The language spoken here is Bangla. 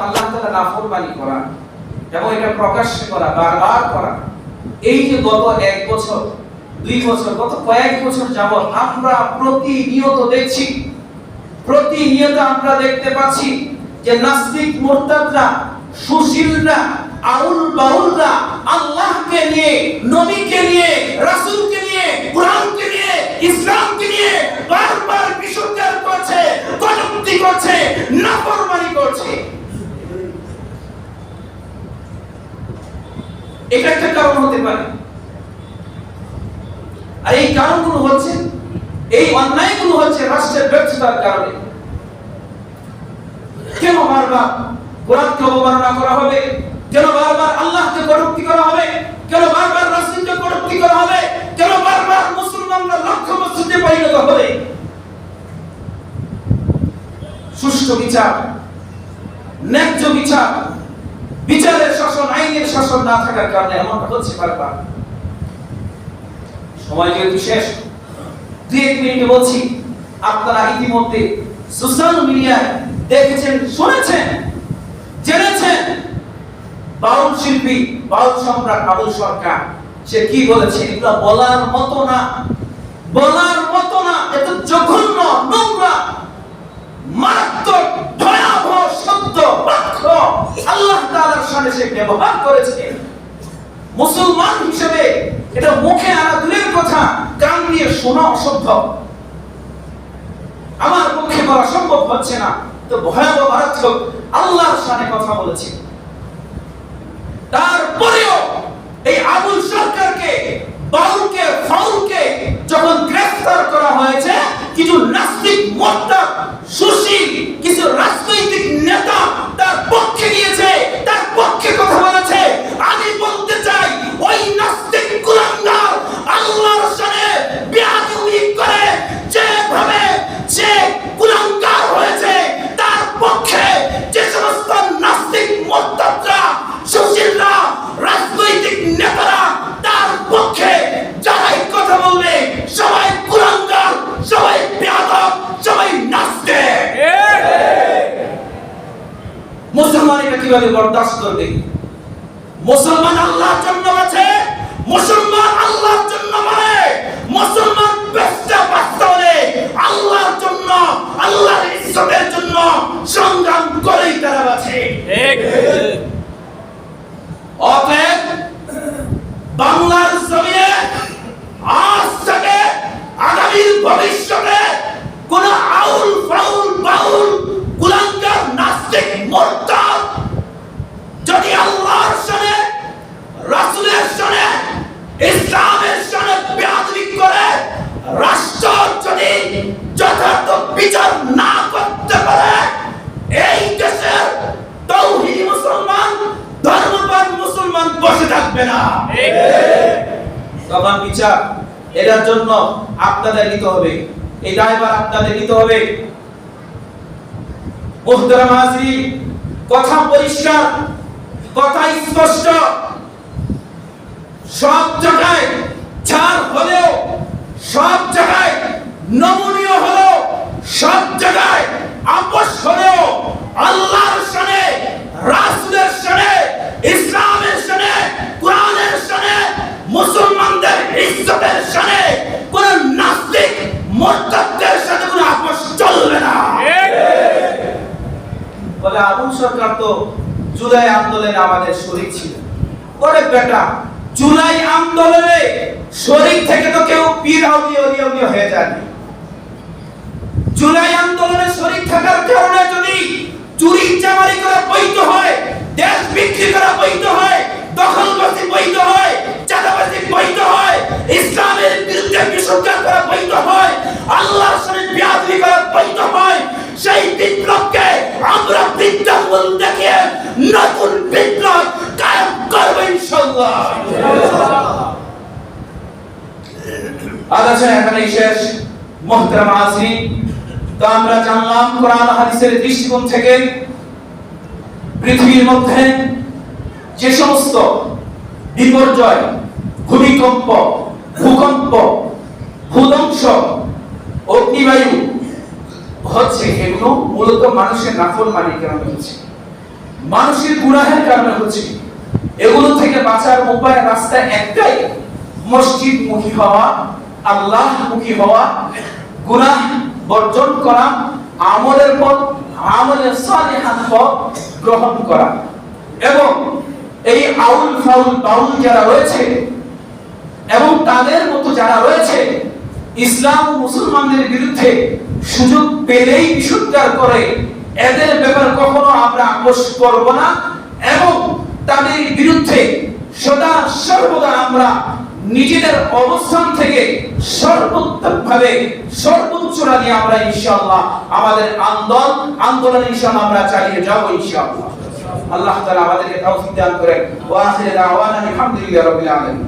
আল্লাহ তাআলা নাফরমানি করা এবং এটা করা বারবার করা এই যে গত এক বছর দুই বছর গত কয়েক বছর আমরা প্রতিনিয়ত দেখছি প্রতিনিয়ত আমরা দেখতে পাচ্ছি যে নাস্তিক মোরতাদরা সুশীলরা আউল বাউলরা আল্লাহকে নিয়ে, নবীকে নিয়ে, রাসূলকে নিয়ে কারণ হতে পারে। আর এই কারণগুলো হচ্ছে, এই অন্যায়গুলো হচ্ছে রাষ্ট্রের ব্যর্থতার কারণে। কেন বারবার কোরআনকে অবমাননা করা হবে? কেন বারবার আল্লাহকে কটূক্তি করা হবে? কেন বারবার রাসূলকে কটূক্তি করা হবে? কেন বারবার মুসলমানরা লক্ষ্য মসজিদে পরিণত হবে? সুষ্ঠু বিচার, ন্যায্য বিচার বিচারের শাসন, আইনের শাসন না থাকার কারণে এমনটা হচ্ছে বারবার। সময় যেহেতু শেষ, দুই এক মিনিটে বলছি, আপনারা ইতিমধ্যে সোশ্যাল মিডিয়ায় দেখেছেন, শুনেছেন, জেনেছেন বাউল শিল্পী, বাউল সম্রাট আবুল সরকার। সে কি বলেছে? এগুলো বলার মতো না, বলার মতো না, এত জঘন্য, নোংরা, মারাত্মক। শব্দ বাক্য আল্লাহ তাআলার সামনে সে ব্যবহার করেছে। মুসলমান হিসেবে এটা মুখে আনা দূরের কথা, কান দিয়ে শোনা অসভ্য আমার পক্ষে করা সম্ভব হচ্ছে না, তো ভয়াবহ মারাত্মক আল্লাহর সামনে কথা বলেছে। তারপরেও এই আবুল সরকারকে, বাউলকে, ফাউলকে যখন গ্রেফতার করা হয়েছে, কিছু নাস্তিক মোর্তাদ কীভাবে বরদাস্ত করবে? মুসলমান আল্লাহর জন্য আছে মুসলমান আল্লাহর জন্য মানে মুসলমান বেস্টা বাস্তবে আল্লাহর জন্য আল্লাহর ইজ্জতের জন্য সংগ্রাম করেই তারা আছে অতএব বাংলার জমিনে আজ থেকে আগামীর ভবিষ্যতে কোন তখন বিচার এটার জন্য আপনাদের নিতে হবে। আপনাদের নিতে হবে। কথা পরিষ্কার, কথা স্পষ্ট। সব জায়গায় ছাড় হলেও, সব জায়গায় নমনীয় হলেও, সব জায়গায় আপোষ আল্লাহর সামনে রাসূলের সামনে ইসলামের সামনে কোরআনের সামনে মুসলমানদের ইজ্জতের সামনে কোন নাস্তিক মুরতাদদের সাথে কোনো আপোষ চলবে না বলে আবুল সরকার তো জুলাই আন্দোলনে আমাদের শরীক ছিল ওরে বেটা, জুলাই আন্দোলনে শরীক থেকে তো কেউ পীর অলিয়া উলিয়া হয়ে যায়নি। জুলাই আন্দোলনে শরীর থাকার কারণে যদি চুরি চামারি করা বৈধ হয়, দেশ বিক্রি করা বৈধ হয় দখলবাজি নতুন বিপ্লব কায়েম এখানেই শেষ তো আমরা জানলাম কোরআন হাদিসের দৃষ্টিকোণ থেকে পৃথিবীর মধ্যে যে সমস্ত বিপর্যয়, ভূমিকম্প, ভূকম্প, ভূধ্বংস, অগ্নিবায়ু হচ্ছে এগুলো মূলত মানুষের নাফরমানির কারণে হচ্ছে। মানুষের গুনাহের কারণে হচ্ছে। এগুলো থেকে বাঁচার উপায়, রাস্তা একটাই মসজিদ মুখী হওয়া আল্লাহ মুখী হওয়া, গুনাহ বর্জন করা, আমলের পথ, আমলের সালিহান পথ গ্রহণ করা। এবং এই আউল ফাউল বাউল যারা রয়েছে, এবং তাদের মতো যারা রয়েছে, ইসলাম মুসলমানদের বিরুদ্ধে সুযোগ পেলেই বিশুদ্ধার করে, এদের ব্যাপারে কখনো আপোষ করব না, এবং তাদের বিরুদ্ধে সদা সর্বদা আমরা নিজেদের অবস্থান থেকে সর্বোত্তমভাবে সর্বোচ্চরা নিয়ে আমরা ইনশাআল্লাহ আমাদের আন্দোলন আন্দোলন ইনশাআল্লাহ আমরা চালিয়ে যাব ইনশাআল্লাহ। আল্লাহ তাআলা আমাদেরকে তৌফিক দান করেন। ওয়া আখির দাওয়ানা আলহামদুলিল্লাহি রাব্বিল আলামিন।